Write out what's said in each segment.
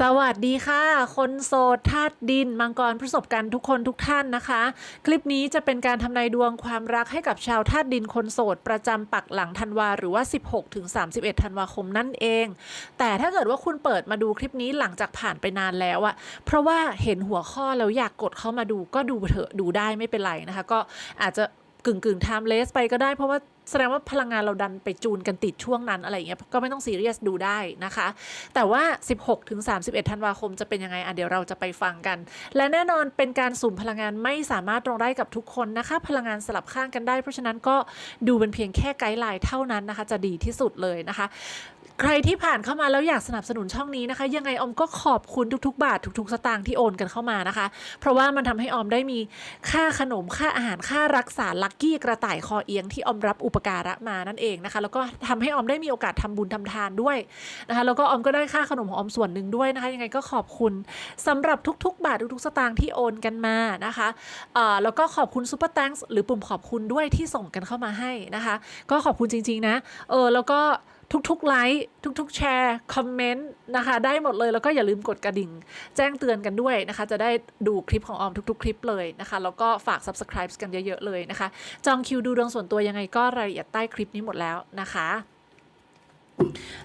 สวัสดีค่ะ คนโสดธาตุดิน มังกรประสบการณ์ทุกคนทุกท่านนะคะ คลิปนี้จะเป็นการทำนายดวงความรักให้กับชาวธาตุดินคนโสด ประจำปักหลังธันวาหรือว่า 16ถึง31 ธันวาคมนั่นเอง แต่ถ้าเกิดว่าคุณเปิดมาดูคลิปนี้หลังจากผ่านไปนานแล้วอะเพราะว่าเห็นหัวข้อแล้วอยากกดเข้ามาดูก็ดูเถอะดูได้ไม่เป็นไรนะคะ ก็อาจจะกึ่งกึ่งไทม์เลสไปก็ได้เพราะว่า แสดงว่าพลังงานเราดันไปจูนกันติดช่วงนั้นอะไรอย่างเงี้ยก็ไม่ต้องซีเรียสดูได้นะคะ แต่ว่า 16ถึง31 ธันวาคมจะเป็นยังไงอะเดี๋ยวเราจะไปฟังกัน และแน่นอนเป็นการสุ่มพลังงานไม่สามารถตรงได้กับทุกคนนะคะ พลังงานสลับข้างกันได้ เพราะฉะนั้นก็ดูเป็นเพียงแค่ไกด์ไลน์เท่านั้นนะคะ จะดีที่สุดเลยนะคะใครที่ผ่านเข้ามาแล้วอยากสนับสนุนช่องนี้นะคะ ยังไงออมก็ขอบคุณทุกๆ บาททุกๆ สตางค์ที่โอนกันเข้ามานะคะ เพราะว่ามันทำให้ออมได้มีค่าขนมค่าอาหารค่ารักษาลักกี้กระต่ายคอเอียงที่ออมรับอุปการะมานั่นเองนะคะ แล้วก็ทำให้ออมได้มีโอกาสทำบุญทำทานด้วยนะคะแล้วก็ออมก็ได้ค่าขนมของออมส่วนหนึ่งด้วยนะคะ ยังไงก็ขอบคุณสำหรับทุก ๆ บาททุกๆสตางค์ที่โอนกันมานะคะเอ่อแล้วก็ขอบคุณซูเปอร์แตงหรือปุ่มขอบคุณด้วยที่ส่งกันเข้ามาให้นะคะ ก็ขอบคุณจริง ๆ นะเออแล้วก็ ทุกๆไลค์ทุกๆแชร์คอมเมนต์นะคะได้หมดเลยแล้วก็อย่าลืมกดกระดิ่ง แจ้งเตือนกันด้วยนะคะ จะได้ดูคลิปของออมทุกๆ คลิปเลยนะคะ แล้วก็ฝาก subscribe กันเยอะๆเลยนะคะ จองคิวดูดวงส่วนตัวยังไงก็รายละเอียดใต้คลิปนี้หมดแล้วนะคะ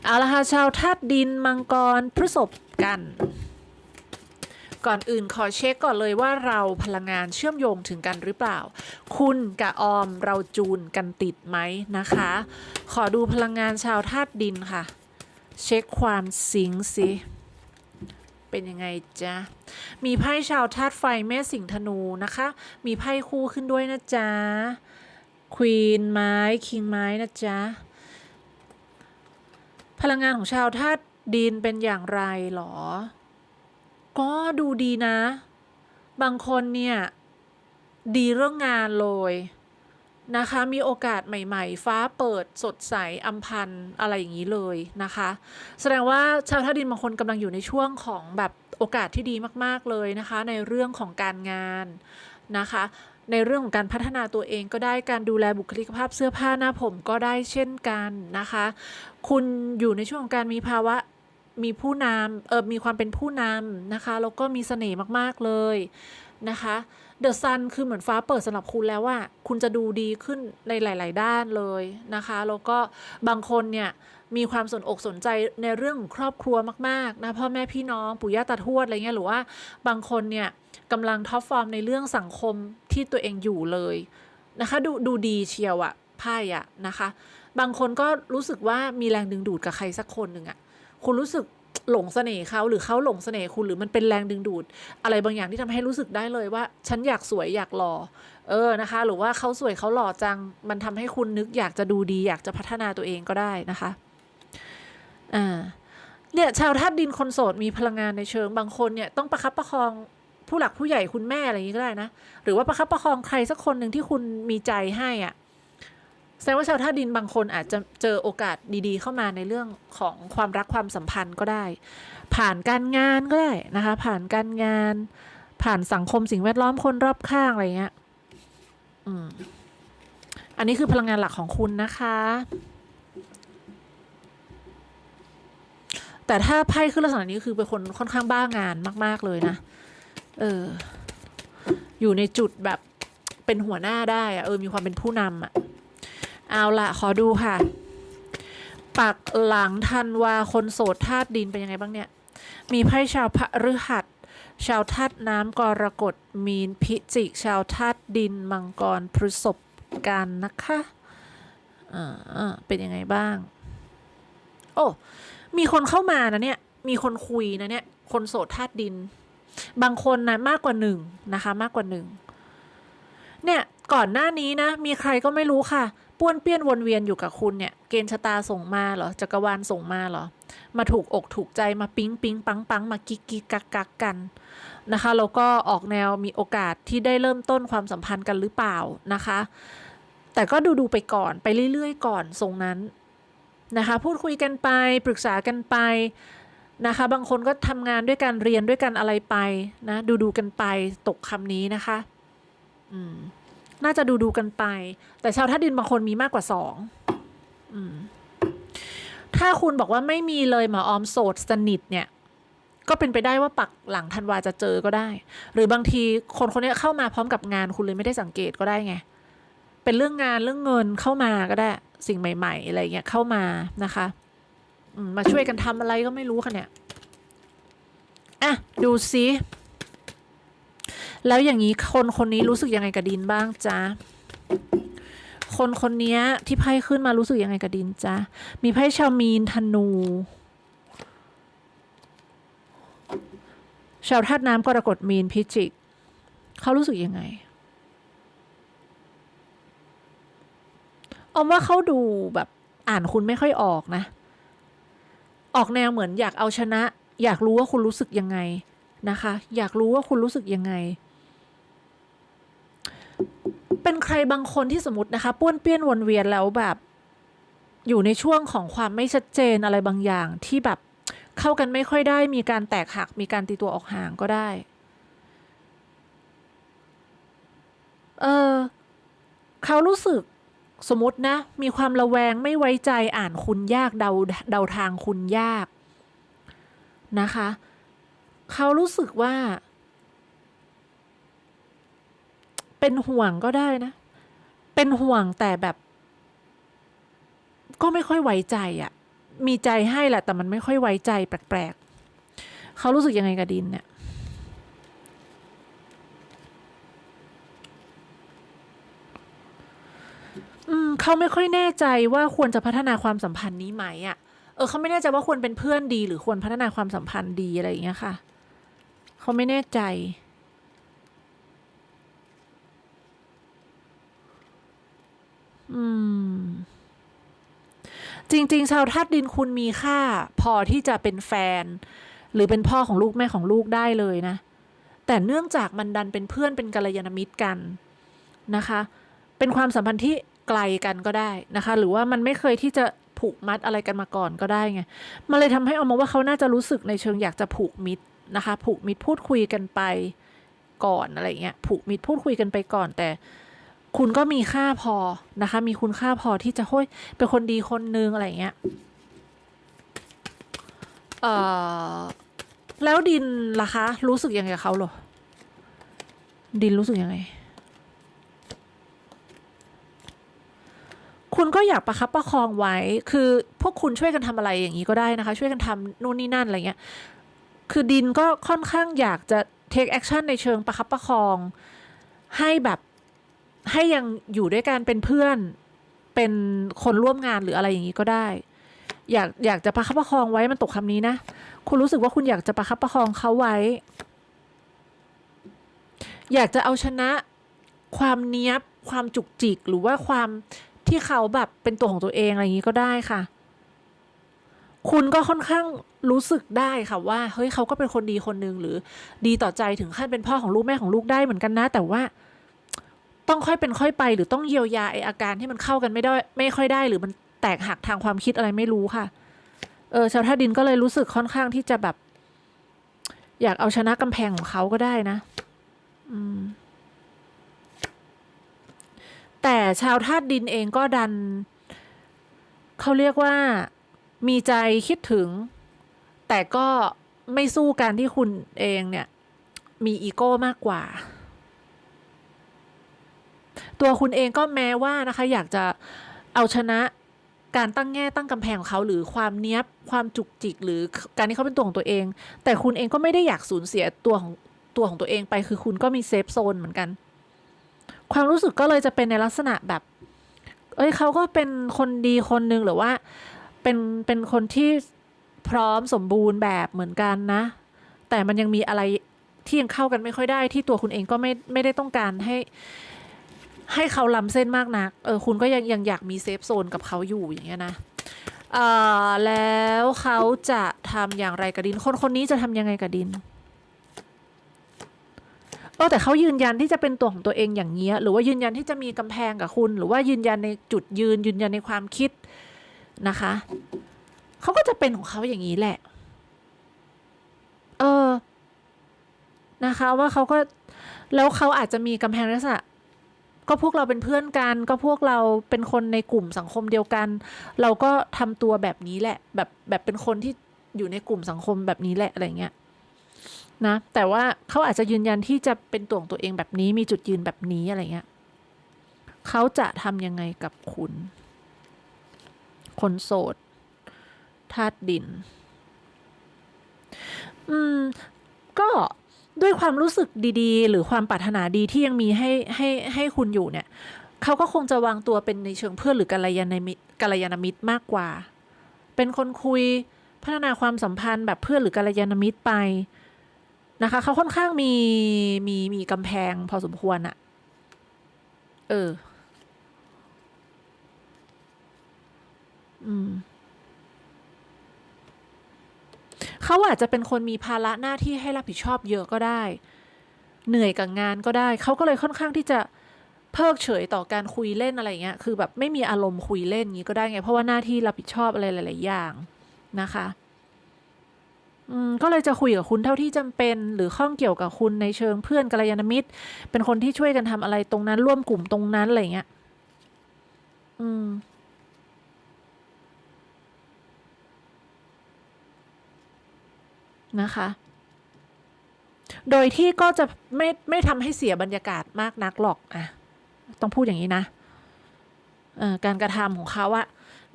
เอาละค่ะชาวธาตุดินมังกรพฤษภกัน ก่อนอื่นขอเช็คก่อนเลยว่าเราพลังงานเชื่อมโยงถึงกันหรือเปล่า คุณกับออมเราจูนกันติดไหมนะคะ ขอดูพลังงานชาวธาตุดินค่ะ เช็คความสิงสิเป็นยังไงจ๊ะ มีไพ่ชาวธาตุไฟแม่สิงห์ธนูนะคะ มีไพ่คู่ขึ้นด้วยนะจ๊ะ ควีนไม้คิงไม้นะจ๊ะ พลังงานของชาวธาตุดินเป็นอย่างไรหรอ ก็ดูดีนะ บางคนเนี่ย ดีเรื่องงานเลยนะคะ มีโอกาสใหม่ ๆ ฟ้าเปิดสดใสอัมพันธ์อะไรอย่างนี้เลยนะคะ แสดงว่าชาวท่าดินบางคนกำลังอยู่ในช่วงของแบบโอกาสที่ดีมากๆเลยนะคะ ในเรื่องของการงานนะคะ ในเรื่องของการพัฒนาตัวเองก็ได้การดูแลบุคลิกภาพเสื้อผ้าหน้าผมก็ได้เช่นกันนะคะ คุณอยู่ในช่วงของการมีภาวะ มีผู้นำเออมีความเป็นผู้นำนะคะ แล้วก็มีเสน่ห์มากๆเลยนะคะเดอะซันคือเหมือนฟ้าเปิดสำหรับคุณแล้วว่า คุณจะดูดีขึ้นในหลาย ๆ ด้านเลยนะคะ แล้วก็บางคนเนี่ยมีความสนอกสนใจในเรื่องของครอบครัวมาก ๆ นะพ่อแม่พี่น้องปู่ย่าตาทวดอะไรเงี้ยหรือว่าบางคนเนี่ยกำลังท็อปฟอร์มในเรื่องสังคมที่ตัวเองอยู่เลยนะคะดูดูดีเชียวอะไพ่อะนะคะ บางคนก็รู้สึกว่ามีแรงดึงดูดกับใครสักคนหนึ่งอะ คุณรู้สึกหลงเสน่ห์เขาหรือเขาหลงเสน่ห์คุณหรือมันเป็นแรงดึงดูด อะไรบางอย่างที่ทำให้รู้สึกได้เลยว่า ฉันอยากสวยอยากหล่อเออนะคะ หรือว่าเขาสวยเขาหล่อจัง มันทำให้คุณนึกอยากจะดูดีอยากจะพัฒนาตัวเองก็ได้นะคะอ่าเนี่ยชาวธาตุดินคนโสดมีพลังงานในเชิงบางคนเนี่ยต้องประคับประคองผู้หลักผู้ใหญ่คุณแม่อะไรอย่างนี้ก็ได้นะ หรือว่าประคับประคองใครสักคนหนึ่งที่คุณมีใจให้อะ แสดงว่าชาวท่าดินบางคนอาจจะเจอโอกาสดีๆ เข้ามาในเรื่องของความรักความสัมพันธ์ก็ได้ ผ่านการงานก็ได้นะคะ ผ่านการงาน ผ่านสังคมสิ่งแวดล้อมคนรอบข้างอะไรเงี้ยอืมอันนี้คือพลังงานหลักของคุณนะคะ แต่ถ้าไพ่ขึ้นลักษณะนี้คือเป็นคนค่อนข้างบ้างานมาก ๆ เลยนะ เออ อยู่ในจุดแบบเป็นหัวหน้าได้อะเออ มีความเป็นผู้นำอะ เอาละขอดูค่ะ ปักหลังทันวาคนโสดธาตุดินเป็นยังไงบ้างเนี่ย มีไพ่ชาวพระฤหัส ชาวธาตุน้ำกรกฎมีนพิจิก ชาวธาตุดินมังกรพฤษภกันนะคะอ่าเป็นยังไงบ้าง โอ้ มีคนเข้ามานะเนี่ย มีคนคุยนะเนี่ย คนโสดธาตุดิน บางคนนะมากกว่าหนึ่งนะคะ มากกว่าหนึ่งเนี่ยก่อนหน้านี้นะ มีใครก็ไม่รู้ค่ะ ป้วนเปี้ยนวนเวียนอยู่กับคุณเนี่ย เกณฑ์ชะตาส่งมาเหรอ จักรวาลส่งมาเหรอ มาถูกอกถูกใจมาปิ๊งปิ๊งปังปังมากิ๊กกิ๊กกักกักกันนะคะแล้วก็ออกแนวมีโอกาสที่ได้เริ่มต้นความสัมพันธ์กันหรือเปล่านะคะ แต่ก็ดูดูไปก่อนไปเรื่อย ๆ ก่อนทรงนั้นนะคะ พูดคุยกันไปปรึกษากันไปนะคะ บางคนก็ทำงานด้วยกันเรียนด้วยกันอะไรไปนะ ดูดูกันไปตกคำนี้นะคะ อืม น่าจะดูดูกันไป แต่ชาวท่าดินบางคนมีมากกว่าสองอถ้าคุณบอกว่าไม่มีเลยหมอออมโสดสนิทเนี่ยก็เป็นไปได้ว่าปักหลังธันวาจะเจอก็ได้ หรือบางทีคนคนนี้เข้ามาพร้อมกับงานคุณเลยไม่ได้สังเกตก็ได้ไง เป็นเรื่องงานเรื่องเงินเข้ามาก็ได้ สิ่งใหม่ ๆ อะไรเงี้ยเข้ามานะคะมมาช่วยกันทำอะไรก็ไม่รู้ค่ะเนี่ยอะดูซิ แล้วอย่างนี้คนคนนี้รู้สึกยังไงกับดินบ้างจ๊ะคนคนนี้ที่ไพ่ขึ้นมารู้สึกยังไงกับดินจ๊ะมีไพ่ชาวมีนธนูชาวธาตุน้ำกรกฎมีนพิจิกเขารู้สึกยังไงออมว่าเขาดูแบบอ่านคุณไม่ค่อยออกนะ ออกแนวเหมือนอยากเอาชนะ อยากรู้ว่าคุณรู้สึกยังไงนะคะ อยากรู้ว่าคุณรู้สึกยังไง เป็นใครบางคนที่สมมตินะคะป้วนเปี้ยนวนเวียนแล้วแบบ อยู่ในช่วงของความไม่ชัดเจนอะไรบางอย่างที่แบบเข้ากันไม่ค่อยได้มีการแตกหักมีการตีตัวออกห่างก็ได้ เออเขารู้สึกสมมตินะ มีความระแวงไม่ไว้ใจอ่านคุณยากเดาเดาทางคุณยากนะคะ เขารู้สึกว่า เป็นห่วงก็ได้นะ เป็นห่วงแต่แบบ ก็ไม่ค่อยไว้ใจอะ่ะ มีใจให้แหละ แต่มันไม่ค่อยไว้ใจแปลกๆ เขารู้สึกยังไงกับดินเนี่ยอืมเขาไม่ค่อยแน่ใจว่าควรจะพัฒนาความสัมพันธ์นี้ไหมอะ่ะ เออเขาไม่แน่ใจว่าควรเป็นเพื่อนดี หรือควรพัฒนาความสัมพันธ์ดีอะไรอย่างเงี้ยค่ะ เขาไม่แน่ใจ อืม จริง ๆ ชาวธาตุดินคุณมีค่า พอที่จะเป็นแฟน หรือเป็นพ่อของลูกแม่ของลูกได้เลยนะ แต่เนื่องจากมันดันเป็นเพื่อนเป็นกัลยาณมิตรกันนะคะ เป็นความสัมพันธ์ที่ไกลกันก็ได้นะคะ หรือว่ามันไม่เคยที่จะผูกมัดอะไรกันมาก่อนก็ได้ไง มันเลยทำให้เอามาว่าเขาน่าจะรู้สึกในเชิงอยากจะผูกมิตรนะคะ ผูกมิตรพูดคุยกันไปก่อนอะไรเงี้ย ผูกมิตรพูดคุยกันไปก่อนแต่ คุณก็มีค่าพอนะคะ มีคุณค่าพอที่จะห้ยเป็นคนดีคนนึงอะไรเงี้ยเอ่อแล้วดินล่ะคะ รู้สึกยังไงกับเขาหรอ ดินรู้สึกยังไง คุณก็อยากประคับประคองไว้ คือพวกคุณช่วยกันทำอะไรอย่างนี้ก็ได้นะคะ ช่วยกันทำนู่นนี่นั่นอะไรเงี้ย คือดินก็ค่อนข้างอยากจะ take action ในเชิงประคับประคอง ให้แบบ ให้ยังอยู่ด้วยกันเป็นเพื่อนเป็นคนร่วมงานหรืออะไรอย่างนี้ก็ได้ อยากอยากจะประคับประคองไว้มันตกคำนี้นะ คุณรู้สึกว่าคุณอยากจะประคับประคองเขาไว้ อยากจะเอาชนะความเนี้ยบความจุกจิกหรือว่าความที่เขาแบบเป็นตัวของตัวเองอะไรอย่างนี้ก็ได้ค่ะ คุณก็ค่อนข้างรู้สึกได้ค่ะว่า เฮ้ยเขาก็เป็นคนดีคนหนึ่งหรือ ดีต่อใจถึงขั้นเป็นพ่อของลูกแม่ของลูกได้เหมือนกันนะ แต่ว่า ต้องค่อยเป็นค่อยไป หรือต้องเยียวยาไออาการที่มันเข้ากันไม่ได้ไม่ค่อยได้ หรือมันแตกหักทางความคิดอะไรไม่รู้ค่ะ เออชาวท่าดินก็เลยรู้สึกค่อนข้างที่จะแบบ อยากเอาชนะกำแพงของเขาก็ได้นะอืมแต่ชาวธาตุดินเองก็ดัน เขาเรียกว่ามีใจคิดถึง แต่ก็ไม่สู้การที่คุณเองเนี่ย มีอีโก้มากกว่า ตัวคุณเองก็แม้ว่านะคะอยากจะเอาชนะการตั้งแง่ตั้งกำแพงของเขาหรือความเนี้ยบความจุกจิก หรือการที่เขาเป็นตัวของตัวเอง แต่คุณเองก็ไม่ได้อยากสูญเสียตัวของตัวของตัวเองไป คือคุณก็มีเซฟโซนเหมือนกัน ความรู้สึกก็เลยจะเป็นในลักษณะแบบ เอ้ยเขาก็เป็นคนดีคนหนึ่งหรือว่า เป็นเป็นคนที่พร้อมสมบูรณ์แบบเหมือนกันนะ แต่มันยังมีอะไรที่ยังเข้ากันไม่ค่อยได้ที่ตัวคุณเองก็ไม่ไม่ได้ต้องการให้ ให้เขาล้ำเส้นมากนัก เออคุณก็ยังยังอยากมีเซฟโซนกับเขาอยู่อย่างเงี้ยนะเอ่อแล้วเขาจะทำอย่างไรกับดิน คนคนนี้จะทำยังไงกับดินเออแต่เขายืนยันที่จะเป็นตัวของตัวเองอย่างเงี้ยหรือว่ายืนยันที่จะมีกำแพงกับคุณ หรือว่ายืนยันในจุดยืนยืนยันในความคิดนะคะเขาก็จะเป็นของเขาอย่างนี้แหละ เออนะคะว่าเขาก็แล้วเขาอาจจะมีกำแพงลักษณะ ก็พวกเราเป็นเพื่อนกัน ก็พวกเราเป็นคนในกลุ่มสังคมเดียวกัน เราก็ทำตัวแบบนี้แหละ แบบแบบเป็นคนที่อยู่ในกลุ่มสังคมแบบนี้แหละอะไรเงี้ยนะ แต่ว่าเขาอาจจะยืนยันที่จะเป็นตัวของตัวเองแบบนี้มีจุดยืนแบบนี้อะไรเงี้ยเขาจะทำยังไงกับคุณ คนโสดธาตุดิน อืม ก็ ด้วยความรู้สึกดีๆ หรือความปรารถนาดีที่ยังมีให้ให้ให้คุณอยู่เนี่ยเขาก็คงจะวางตัวเป็นในเชิงเพื่อนหรือกัลยาณมิตรกัลยาณมิตรมากกว่า เป็นคนคุยพัฒนาความสัมพันธ์แบบเพื่อนหรือกัลยาณมิตรไปนะคะเขาค่อนข้างมีมีมีกำแพงพอสมควรอะเออ อืม เขาอาจจะเป็นคนมีภาระหน้าที่ให้รับผิดชอบเยอะก็ได้ เหนื่อยกับงานก็ได้ เขาก็เลยค่อนข้างที่จะเพิกเฉยต่อการคุยเล่นอะไรเงี้ย คือแบบไม่มีอารมณ์คุยเล่นงี้ก็ได้ไง เพราะว่าหน้าที่รับผิดชอบอะไรหลาย ๆ อย่างนะคะอืมก็เลยจะคุยกับคุณเท่าที่จำเป็น หรือข้องเกี่ยวกับคุณในเชิงเพื่อนกัลยาณมิตร เป็นคนที่ช่วยกันทำอะไรตรงนั้นร่วมกลุ่มตรงนั้นอะไรเงี้ย อืม นะคะ โดยที่ก็จะไม่ไม่ทำให้เสียบรรยากาศมากนักหรอกอะต้องพูดอย่างนี้นะการกระทำของเขาอะ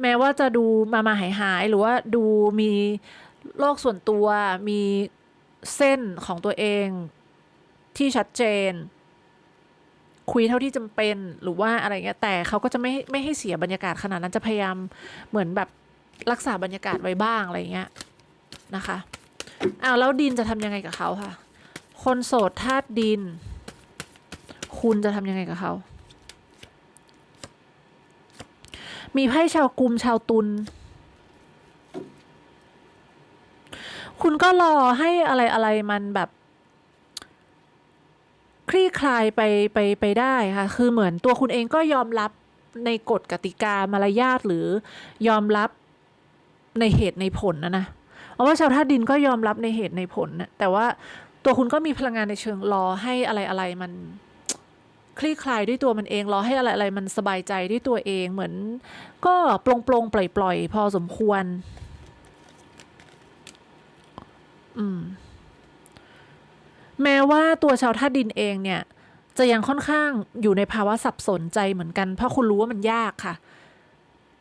แม้ว่าจะดูมามาหายหายหรือว่าดูมีโลกส่วนตัวมีเส้นของตัวเองที่ชัดเจน คุยเท่าที่จำเป็นหรือว่าอะไรเงี้ยแต่เขาก็จะไม่ไม่ให้เสียบรรยากาศขนาดนั้นจะพยายามเหมือนแบบรักษาบรรยากาศไว้บ้างอะไรเงี้ยนะคะ อ้าวแล้วดินจะทำยังไงกับเขาค่ะ คนโสดธาตุดิน คุณจะทำยังไงกับเขา มีไพ่ชาวกุมชาวตุลคุณก็รอให้อะไรอะไรมันแบบ คลี่คลายไปไปไปได้ค่ะ คือเหมือนตัวคุณเองก็ยอมรับในกฎกติกามารยาทหรือยอมรับในเหตุในผลนะนะ เพราว่าชาวธาตุดินก็ยอมรับในเหตุในผลนะแต่ว่าตัวคุณก็มีพลังงานในเชิงรอให้อะไรอะไรมันคลี่คลายด้วยตัวมันเองรอให้อะไรอะไรมันสบายใจด้วยตัวเองเหมือน ก็ปลงปลงปล่อยปล่อยพอสมควร อืม แม้ว่าตัวชาวธาตุดินเองเนี่ย จะยังค่อนข้างอยู่ในภาวะสับสนใจเหมือนกัน เพราะคุณรู้ว่ามันยากค่ะ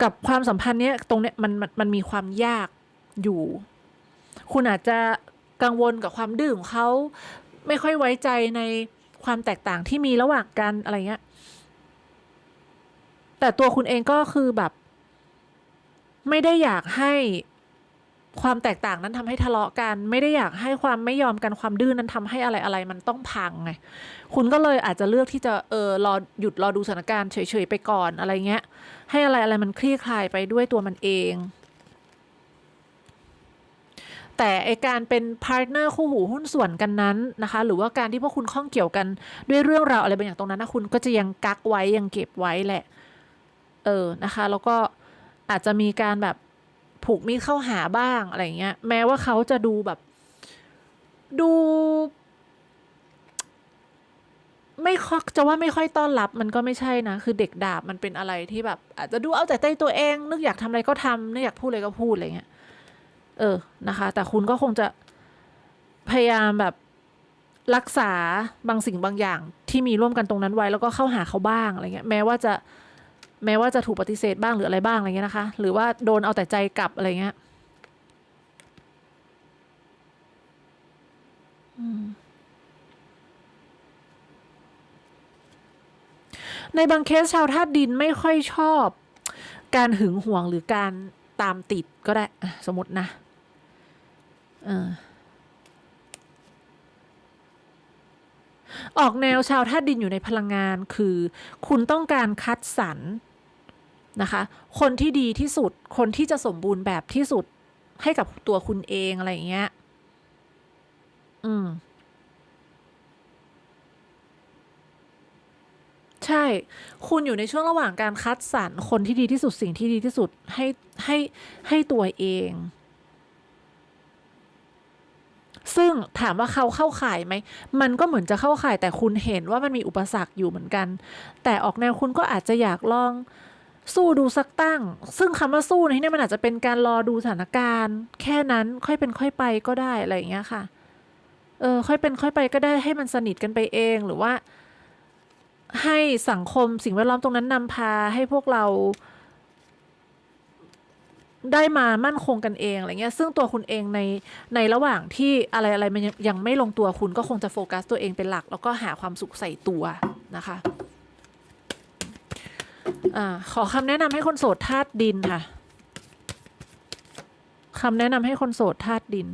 กับความสัมพันธ์เนี้ยตรงเนี้ยมันมันมันมีความยากอยู่ คุณอาจจะกังวลกับความดื้อของเขา ไม่ค่อยไว้ใจในความแตกต่างที่มีระหว่างกันอะไรเงี้ย แต่ตัวคุณเองก็คือแบบ ไม่ได้อยากให้ความแตกต่างนั้นทำให้ทะเลาะกัน ไม่ได้อยากให้ความไม่ยอมกันความดื้อนนั้นทำให้อะไรอะไรมันต้องพังไงคุณก็เลยอาจจะเลือกที่จะเออรอหยุดรอดูสถานการณ์เฉยๆไปก่อนอะไรเงี้ย ให้อะไรอะไรมันคลี่คลายไปด้วยตัวมันเอง แต่ไอการเป็นพาร์ทเนอร์คู่หูหุ้นส่วนกันนั้นนะคะ หรือว่าการที่พวกคุณข้องเกี่ยวกันด้วยเรื่องราวอะไรบางอย่างตรงนั้นนะคุณก็จะยังกักไว้ยังเก็บไว้แหละ เออนะคะ แล้วก็อาจจะมีการแบบผูกมิตรเข้าหาบ้างอะไรเงี้ย แม้ว่าเขาจะดูแบบ ดู ไม่ค่อยจะว่าไม่ค่อยต้อนรับ มันก็ไม่ใช่นะ คือเด็กดาบมันเป็นอะไรที่แบบ อาจจะดูเอาแต่ใจตัวเอง นึกอยากทำอะไรก็ทำนึกอยากพูดอะไรก็พูดอะไรเงี้ย เออนะคะ แต่คุณก็คงจะพยายามแบบรักษาบางสิ่งบางอย่างที่มีร่วมกันตรงนั้นไว้ แล้วก็เข้าหาเขาบ้างอะไรเงี้ยแม้ว่าจะแม้ว่าจะถูกปฏิเสธบ้างหรืออะไรบ้างอะไรเงี้ยนะคะ หรือว่าโดนเอาแต่ใจกลับอะไรเงี้ยในบางเคสชาวธาตุดินไม่ค่อยชอบ การหึงหวงหรือการตามติดก็ได้สมมตินะ ออกแนวชาวธาตุดินอยู่ในพลังงานคือ คุณต้องการคัดสรรนะคะ คนที่ดีที่สุด คนที่จะสมบูรณ์แบบที่สุดให้กับตัวคุณเองอะไรอย่างเงี้ย อืม ใช่ คุณอยู่ในช่วงระหว่างการคัดสรรคนที่ดีที่สุดสิ่งที่ดีที่สุดให้ให้ให้ตัวเอง ซึ่งถามว่าเขาเข้าข่ายไหม มันก็เหมือนจะเข้าข่ายแต่คุณเห็นว่ามันมีอุปสรรคอยู่เหมือนกัน แต่ออกแนวคุณก็อาจจะอยากลองสู้ดูสักตั้ง ซึ่งคำว่าสู้ในที่นี้มันอาจจะเป็นการรอดูสถานการณ์ แค่นั้นค่อยเป็นค่อยไปก็ได้อะไรอย่างเงี้ยค่ะเออค่อยเป็นค่อยไปก็ได้ให้มันสนิทกันไปเองหรือว่า ให้สังคมสิ่งแวดล้อมตรงนั้นนำพาให้พวกเรา ได้มามั่นคงกันเองอะไรเงี้ย ซึ่งตัวคุณเองในในระหว่างที่อะไรอะไรมันยังยังไม่ลงตัวคุณก็คงจะโฟกัสตัวเองเป็นหลัก แล้วก็หาความสุขใส่ตัวนะคะอ่าขอคำแนะนำให้คนโสดธาตุดินค่ะคำแนะนำให้คนโสดธาตุดิน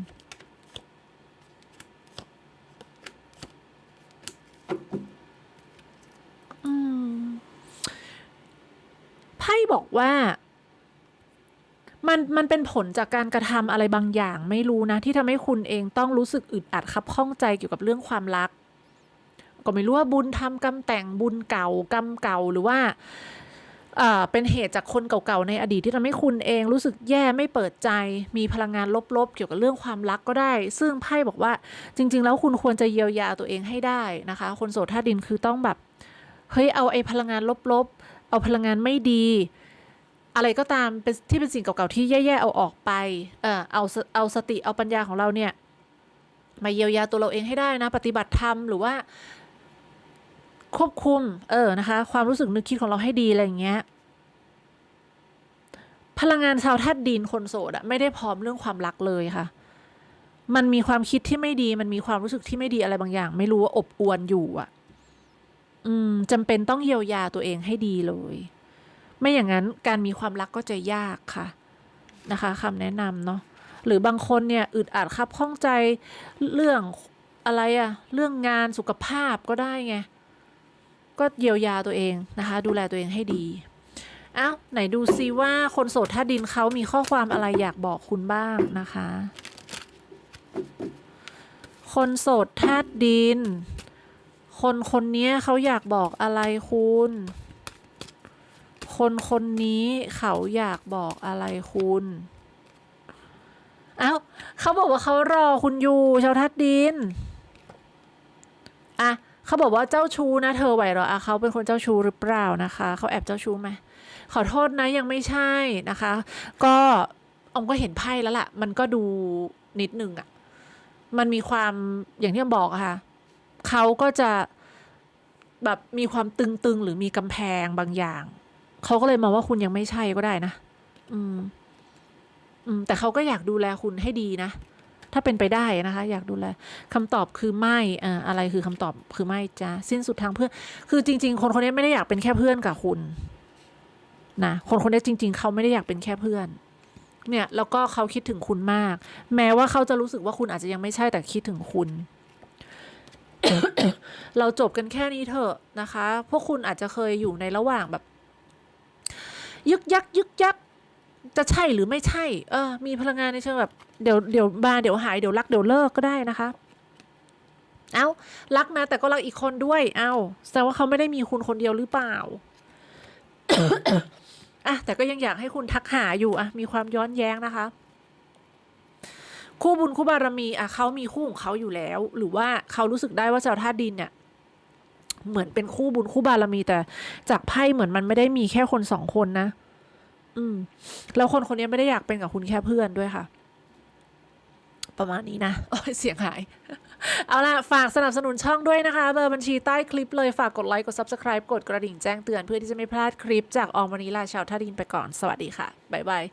อืมไพ่บอกว่า มันมันเป็นผลจากการกระทำอะไรบางอย่างไม่รู้นะ ที่ทำให้คุณเองต้องรู้สึกอึดอัดคับข้องใจเกี่ยวกับเรื่องความรัก ก็ไม่รู้ว่าบุญทำกรรมแต่งบุญเก่ากรรมเก่าหรือว่าเอ่อเป็นเหตุจากคนเก่าๆในอดีตที่ทำให้คุณเองรู้สึกแย่ไม่เปิดใจ มีพลังงานลบๆ เกี่ยวกับเรื่องความรักก็ได้ ซึ่งไพ่บอกว่าจริง ๆ แล้วคุณควรจะเยียวยาตัวเองให้ได้นะคะ คนโสดธาตุดินคือต้องแบบเฮ้ยเอาไอ้พลังงานลบๆ เอาพลังงานไม่ดี อะไรก็ตามเป็นที่เป็นสิ่งเก่าๆที่แย่ๆเอาออกไป เออเอาเอาสติเอาปัญญาของเราเนี่ย มาเยียวยาตัวเราเองให้ได้นะ ปฏิบัติธรรมหรือว่า ควบคุม เออนะคะ ความรู้สึกนึกคิดของเราให้ดีอะไรอย่างเงี้ยพลังงานชาวธาตุดินคนโสดอะไม่ได้พร้อมเรื่องความรักเลยค่ะ มันมีความคิดที่ไม่ดี มันมีความรู้สึกที่ไม่ดีอะไรบางอย่าง ไม่รู้ว่าอบอวนอยู่อะอืมจำเป็นต้องเยียวยาตัวเองให้ดีเลย ไม่อย่างนั้นการมีความรักก็จะยากค่ะนะคะคำแนะนำเนาะหรือบางคนเนี่ยอึดอัดครับข้องใจเรื่องอะไรอะเรื่องงานสุขภาพก็ได้ไงก็เยียวยาตัวเองนะคะ ดูแลตัวเองให้ดีอ้าวไหนดูซิว่าคนโสดท่าดินเขามีข้อความอะไรอยากบอกคุณบ้างนะคะ คนโสดธาตุดิน คนคนนี้เขาอยากบอกอะไรคุณ คนคนนี้เขาอยากบอกอะไรคุณเอ้าเขาบอกว่าเขารอคุณอยู่ชาวทัดดินอะเขาบอกว่าเจ้าชู้นะเธอไหวเหรออะเขาเป็นคนเจ้าชู้หรือเปล่านะคะเขาแอบเจ้าชู้ไหมขอโทษนะยังไม่ใช่นะคะ ก็อมก็เห็นไพ่แล้วล่ะ มันก็ดูนิดนึงอะ่ะ มันมีความอย่างที่อมบอกค่ะเขาก็จะแบบมีความตึงๆ หรือมีกำแพงบางอย่าง เขาก็เลยมองว่าคุณยังไม่ใช่ก็ได้นะ อืม อืม แต่เขาก็อยากดูแลคุณให้ดีนะ ถ้าเป็นไปได้นะคะ อยากดูแลคำตอบคือไม่อ่าอะไรคือคำตอบคือไม่จ้าสิ้นสุดทางเพื่อน คือจริง ๆ คนคนนี้ไม่ได้อยากเป็นแค่เพื่อนกับคุณ นะ คนคนนี้จริง ๆ เขาไม่ได้อยากเป็นแค่เพื่อน เนี่ย แล้วก็เขาคิดถึงคุณมาก แม้ว่าเขาจะรู้สึกว่าคุณอาจจะยังไม่ใช่แต่คิดถึงคุณเราจบกันแค่นี้เถอะนะคะ พวกคุณอาจจะเคยอยู่ในระหว่างแบบ ยึกยักยึกยักจะใช่หรือไม่ใช่ เออ มีพลังงานในเชิงแบบเดี๋ยวเดี๋ยวมาเดี๋ยวหายเดี๋ยวรักเดี๋ยวเลิกก็ได้นะคะ เอารักนะ แต่ก็รักอีกคนด้วย เอาแสดงว่าเขาไม่ได้มีคุณคนเดียวหรือเปล่าอะแต่ก็ยังอยากให้คุณทักหาอยู่อะมีความย้อนแย้งนะคะ คู่บุญคู่บารมีอะเขามีคู่ของเขาอยู่แล้ว หรือว่าเขารู้สึกได้ว่าเจ้าท่าตุดินเนี่ย เหมือนเป็นคู่บุญคู่บารมีแต่ จากไพ่เหมือนมันไม่ได้มีแค่คนสองคนนะ อืม แล้วคนคนนี้ไม่ได้อยากเป็นกับคุณแค่เพื่อนด้วยค่ะ ประมาณนี้นะโอ้ยเสียงหาย เอาล่ะ ฝากสนับสนุนช่องด้วยนะคะ เบอร์บัญชีใต้คลิปเลยฝากกดไลค์กด Subscribe กดกระดิ่งแจ้งเตือนเพื่อที่จะไม่พลาดคลิปจากออมวันนี้ลาชาวท่าดินไปก่อนสวัสดีค่ะบ๊ายบาย